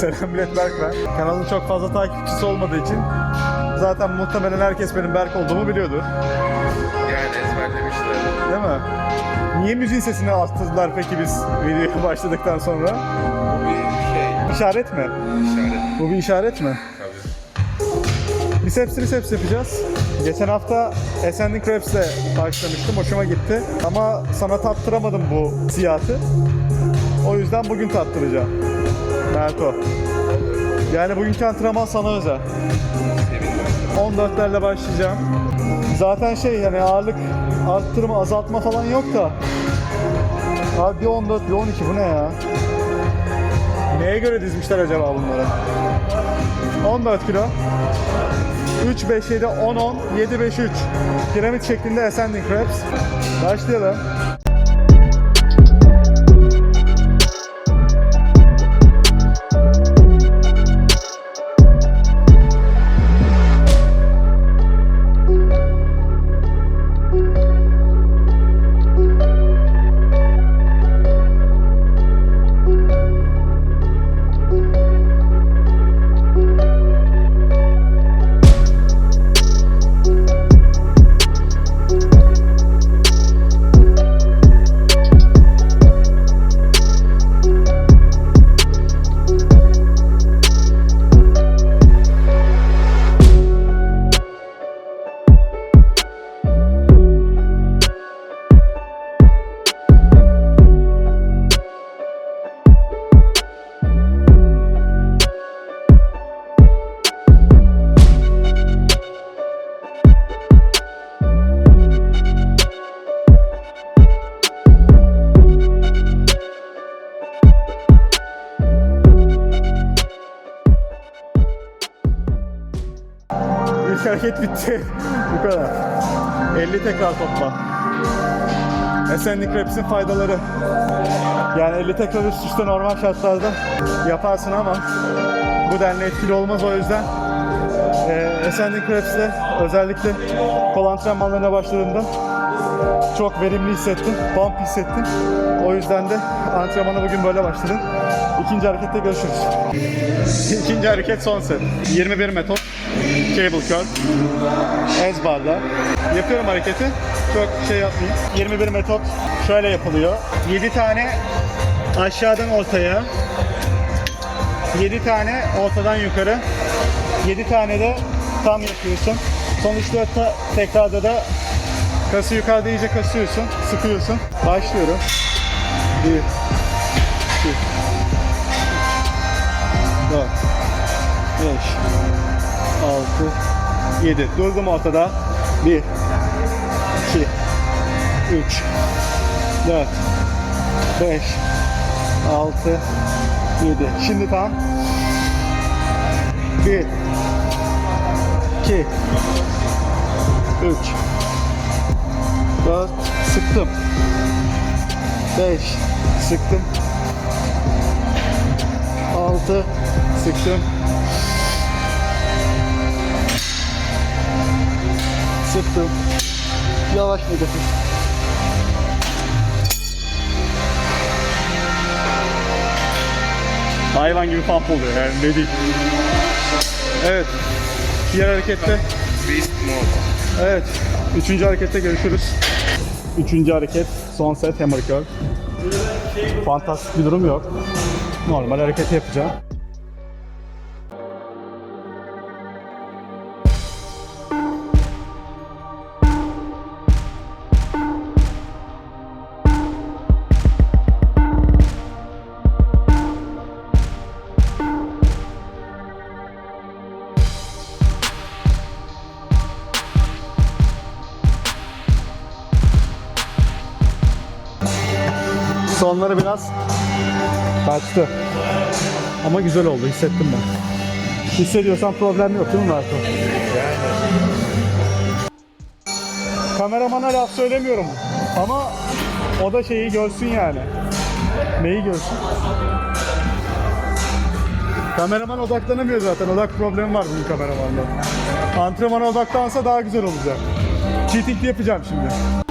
Selam millet Berk ben. Kanalın çok fazla takipçisi olmadığı için zaten muhtemelen herkes benim Berk olduğumu biliyordur. Yani ezberlemişler. Değil mi? Niye müziğin sesini arttırdılar peki biz videoya başladıktan sonra? Bu bir şey, İşaret mi? işaret. Bu bir işaret mi? Tabii. Biceps triceps yapacağız. Geçen hafta Ascending Creps'le başlamıştım. Hoşuma gitti. Ama sana tattıramadım bu siyahı. O yüzden bugün tattıracağım. Merto. Yani bugünkü antrenman sana özel. Sevindim. 14'lerle başlayacağım. Zaten şey yani ağırlık arttırma, azaltma falan yok da. Abi bir 14, bir 12 bu ne ya? Neye göre dizmişler acaba bunları? 14 kilo. 3, 5, 7, 10, 10, 7, 5, 3. Piramit şeklinde ascending reps. Başlayalım. İlk hareket bitti. Bu kadar. 50 tekrar topla. Ascending Reps'in faydaları. Yani 50 tekrar üst üste normal şartlarda yaparsın ama bu denli etkili olmaz o yüzden. E, Ascending Reps'le özellikle kol antrenmanlarına başladığımda çok verimli hissettim, pump hissettim. O yüzden de antrenmana bugün böyle başladım. İkinci harekette görüşürüz. İkinci hareket son set. 21 metot. Cable curl. Ez barla. Yapıyorum hareketi. Çok şey yapmayayım. 21 metot şöyle yapılıyor. 7 tane aşağıdan ortaya. 7 tane ortadan yukarı. 7 tane de tam yapıyorsun. Son 3-4 ta- tekrarda da kası yukarıda iyice kasıyorsun. Sıkıyorsun. Başlıyorum. 1 2 4 5 6 7 Durdum ortada. 1 2 3 4 5 6 7 Şimdi tam 1 2 3 4 Sıktım. 5 Sıktım. 6 Sıktım Sıktım. Yavaş negatif. Hayvan gibi pump oluyor yani ne diyeyim. Evet. Diğer harekette evet. Üçüncü harekette görüşürüz. Üçüncü hareket son set hammer curl. Fantastik bir durum yok. Normal hareketi yapacağım. Sonları biraz kaçtı. Ama güzel oldu hissettim ben. Hissediyorsan problem yok değil mi Marco? Kameramana laf söylemiyorum ama o da şeyi görsün yani. Neyi görsün? Kameraman odaklanamıyor zaten. Odak problemi var bunun kameramanda. Antrenmana odaklansa daha güzel olacak. Cheating yapacağım şimdi.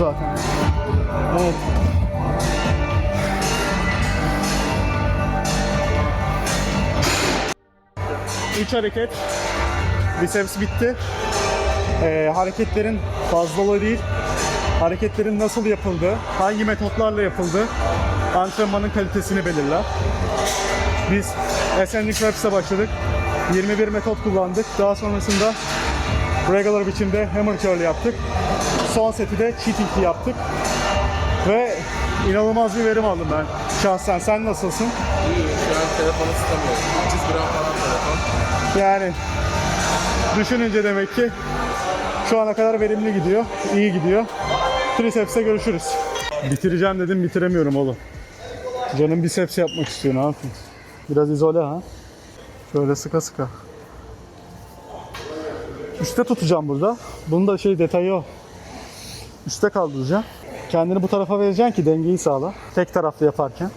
Zaten. Evet. Üç hareket. Biceps bitti. Ee, hareketlerin fazlalığı değil, hareketlerin nasıl yapıldığı, hangi metotlarla yapıldığı antrenmanın kalitesini belirler. Biz Ascending Reps'e başladık. 21 metot kullandık. Daha sonrasında regular biçimde hammer curl yaptık. Son seti de cheating yaptık. Ve inanılmaz bir verim aldım ben şahsen. Sen nasılsın? İyi. Şu an telefonu tutamıyorum. 300 gram falan telefon. Yani düşününce demek ki şu ana kadar verimli gidiyor, iyi gidiyor. Triceps'e görüşürüz. Bitireceğim dedim bitiremiyorum oğlum. Canım biceps yapmak istiyor ne yapayım? Biraz izole ha. Şöyle sıka sıka. Üste tutacağım burada. Bunun da şey detayı o. Üste kaldıracağım. Kendini bu tarafa vereceksin ki dengeyi sağla. Tek taraflı yaparken.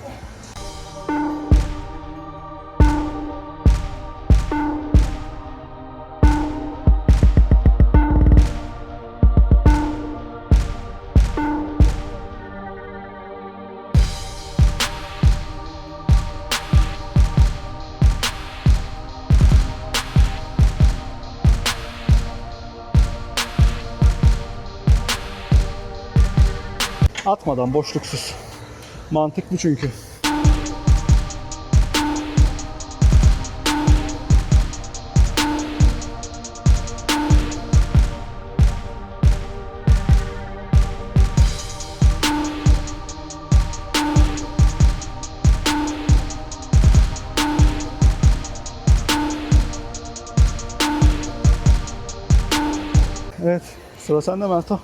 Atmadan boşluksuz. Mantık bu çünkü. Evet, sıra sende Merto.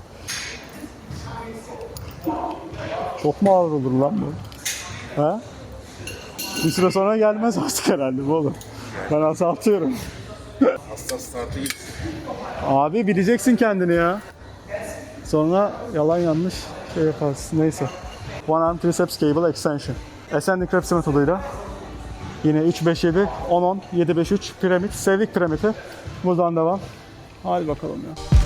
Çok mu ağır olur lan bu? Ha? Bir süre sonra gelmez artık herhalde bu oğlum. Ben azaltıyorum. Hassas startı git. Abi bileceksin kendini ya. Sonra yalan yanlış şey yaparsın. Neyse. One arm triceps cable extension. Ascending reps metoduyla. Yine 3-5-7, 10-10, 7-5-3 piramit, sevdik piramidi. Buradan devam. Hadi bakalım ya.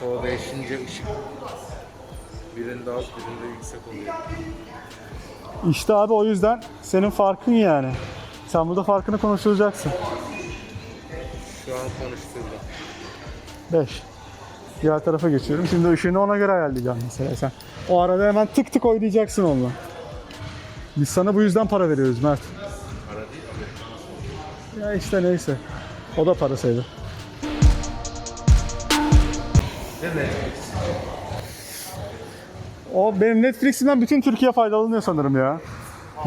Sola değişince ışık birinde az birinde yüksek oluyor. İşte abi o yüzden senin farkın yani. Sen burada farkını konuşturacaksın. Şu an konuşturdum. 5. Diğer tarafa geçiyorum. Şimdi ışığını ona göre ayarlayacağım mesela sen. O arada hemen tık tık oynayacaksın onunla. Biz sana bu yüzden para veriyoruz Mert. Para değil? Ya işte neyse. O da para sayılır. O benim Netflix'imden bütün Türkiye faydalanıyor sanırım ya.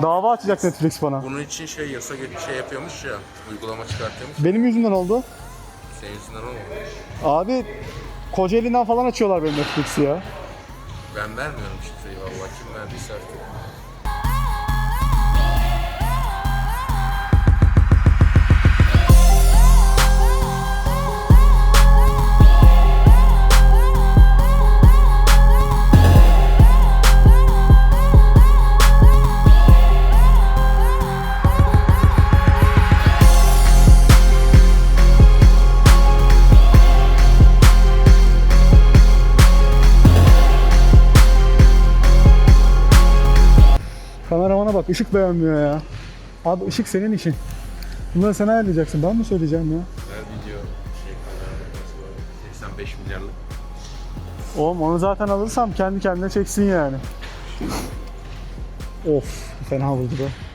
Dava açacak Netflix bana. Bunun için şey yasa geç şey yapıyormuş ya, uygulama çıkartıyormuş. Benim yüzümden oldu. Senin yüzünden olmadı. Abi Kocaeli'nden falan açıyorlar benim Netflix'i ya. Ben vermiyorum şifreyi valla. Kim verdiyse artık. Kameramana bak ışık beğenmiyor ya. Abi ışık senin işin. Bunları sen ayarlayacaksın. Ben mi söyleyeceğim ya? Ver video şey böyle 85 milyarlık. Oğlum onu zaten alırsam kendi kendine çeksin yani. Of fena vurdu be.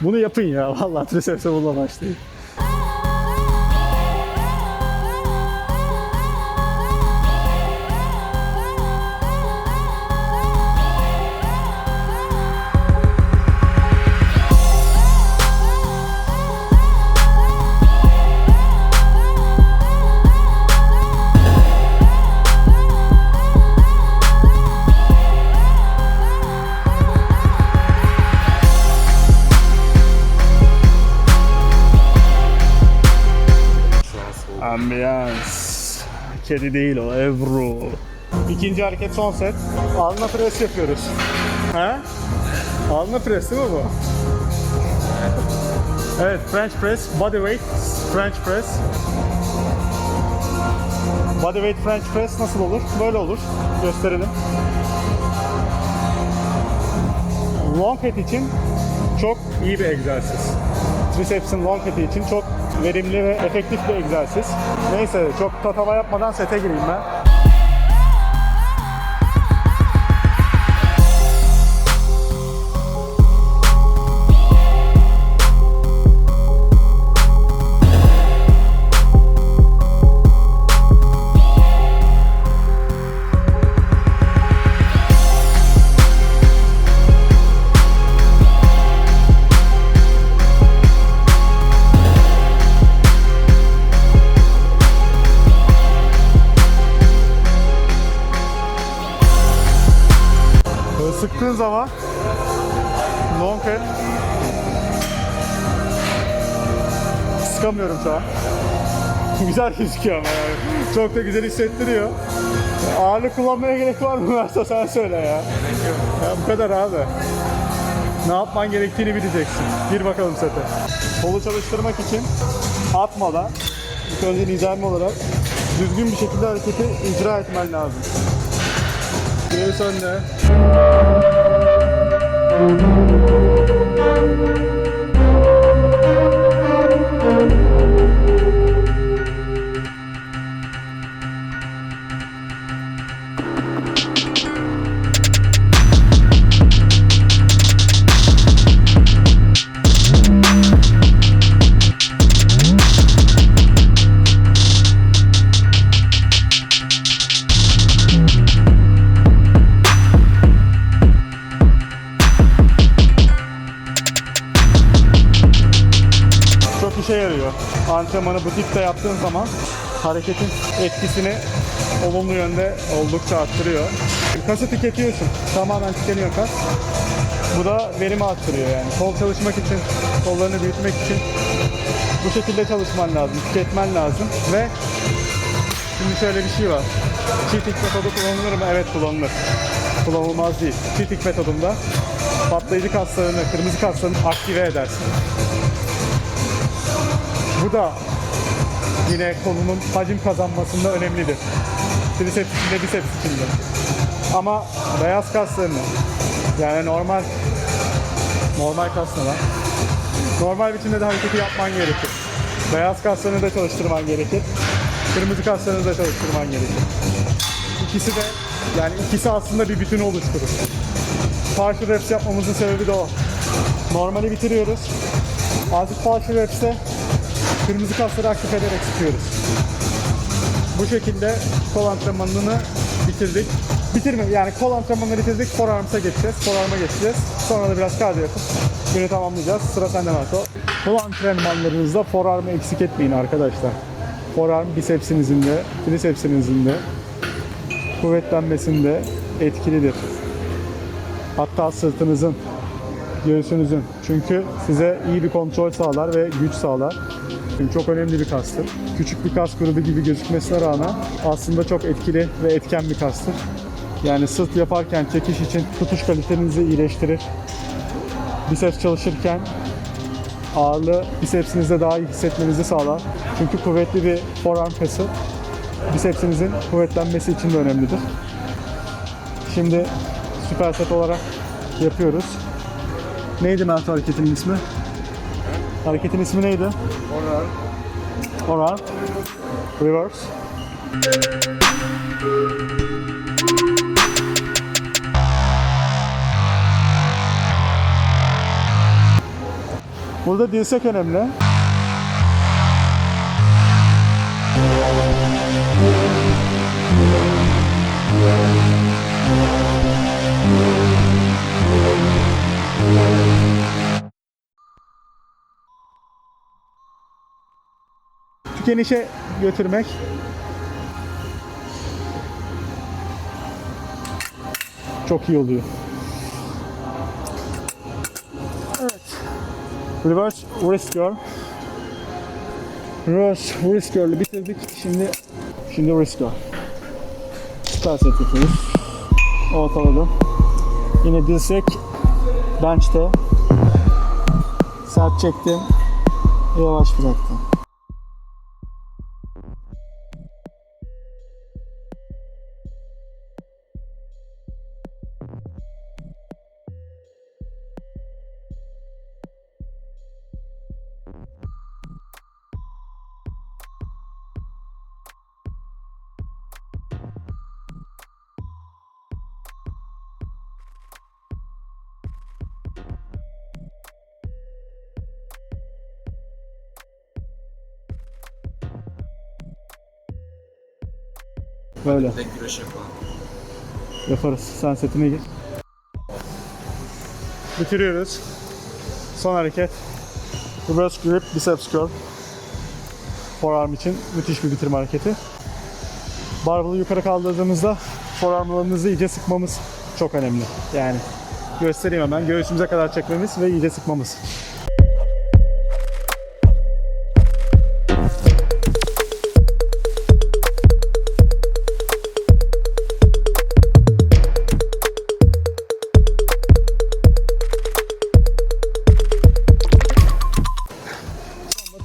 Bunu yapın ya. Vallahi triceps'e bununla başlayın. Kedi değil o Ebru. İkinci hareket son set. Alnına pres yapıyoruz. He? Alnına pres değil mi bu? Evet French press, body weight, French press. Body weight French press nasıl olur? Böyle olur. Gösterelim. Long head için çok iyi bir egzersiz. Triceps'in long head'i için çok verimli ve efektif bir egzersiz. Neyse çok tatava yapmadan sete gireyim ben. Sıktığın zaman long head sıkamıyorum şu an. güzel gözüküyor ama yani. Çok da güzel hissettiriyor. Ağırlık kullanmaya gerek var mı varsa sen söyle ya. Ya bu kadar abi. Ne yapman gerektiğini bileceksin. Gir bakalım sete. Kolu çalıştırmak için atmadan ilk önce nizami olarak düzgün bir şekilde hareketi icra etmen lazım. Göğüs önde. Çok Antrenmanı bu tipte yaptığın zaman hareketin etkisini olumlu yönde oldukça arttırıyor. Kası tüketiyorsun. Tamamen tükeniyor kas. Bu da verimi arttırıyor yani. Kol çalışmak için, kollarını büyütmek için bu şekilde çalışman lazım, tüketmen lazım ve şimdi şöyle bir şey var. Cheating metodu kullanılır mı? Evet kullanılır. Kullanılmaz değil. Cheating metodunda patlayıcı kaslarını, kırmızı kaslarını aktive edersin. Bu da yine kolunun hacim kazanmasında önemlidir. Triceps için de biceps için de. Ama beyaz kaslarını yani normal normal kaslarına normal biçimde de hareketi yapman gerekir. Beyaz kaslarını da çalıştırman gerekir. Kırmızı kaslarını da çalıştırman gerekir. İkisi de yani ikisi aslında bir bütün oluşturur. Partial reps yapmamızın sebebi de o. Normali bitiriyoruz. Azıcık partial reps'te kırmızı kasları aktif ederek sıkıyoruz. Bu şekilde kol antrenmanını bitirdik. Bitirme yani kol antrenmanını bitirdik. Forearms'a geçeceğiz. Forearm'a geçeceğiz. Sonra da biraz kardiyo yapıp günü tamamlayacağız. Sıra sende Marto. Kol antrenmanlarınızda forearm'ı eksik etmeyin arkadaşlar. Forearm bisepsinizin de, tricepsinizin de kuvvetlenmesinde etkilidir. Hatta sırtınızın, göğsünüzün. Çünkü size iyi bir kontrol sağlar ve güç sağlar. Çok önemli bir kastır. Küçük bir kas grubu gibi gözükmesine rağmen aslında çok etkili ve etken bir kastır. Yani sırt yaparken çekiş için tutuş kalitenizi iyileştirir. Biceps çalışırken ağırlığı bicepsinizde daha iyi hissetmenizi sağlar. Çünkü kuvvetli bir forearm kası bicepsinizin kuvvetlenmesi için de önemlidir. Şimdi süper set olarak yapıyoruz. Neydi Mert hareketinin ismi? Hareketin ismi neydi? Orar. Forearm. Reverse. Burada dirsek önemli. Tükenişe götürmek. Çok iyi oluyor. Evet. Reverse wrist curl. Reverse wrist curl'ü bitirdik. Şimdi Şimdi Risco. Süper set yapıyoruz. Ortaladım. Yine dirsek bench'te. Sert çektim. Yavaş bıraktım. Böyle. Tek güreş yapalım. Yaparız. Sen setine gir. Bitiriyoruz. Son hareket. Reverse grip, biceps curl. Forearm için müthiş bir bitirme hareketi. Barbell'ı yukarı kaldırdığımızda forearmlarımızı iyice sıkmamız çok önemli. Yani göstereyim hemen. Göğsümüze kadar çekmemiz ve iyice sıkmamız.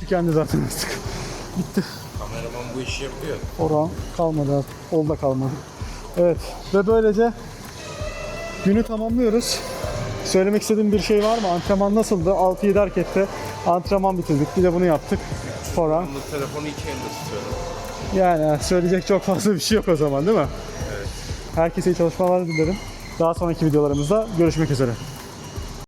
Tükendi zaten artık. Bitti. Kameraman bu işi yapıyor. Oran kalmadı artık. Ol da kalmadı. Evet ve böylece günü tamamlıyoruz. Söylemek istediğim bir şey var mı? Antrenman nasıldı? 6-7 harekette antrenman bitirdik. Bir de bunu yaptık. Sonra Bu telefonu iki elde tutuyorum. yani söyleyecek çok fazla bir şey yok o zaman değil mi? Herkese iyi çalışmalar dilerim. Daha sonraki videolarımızda görüşmek üzere.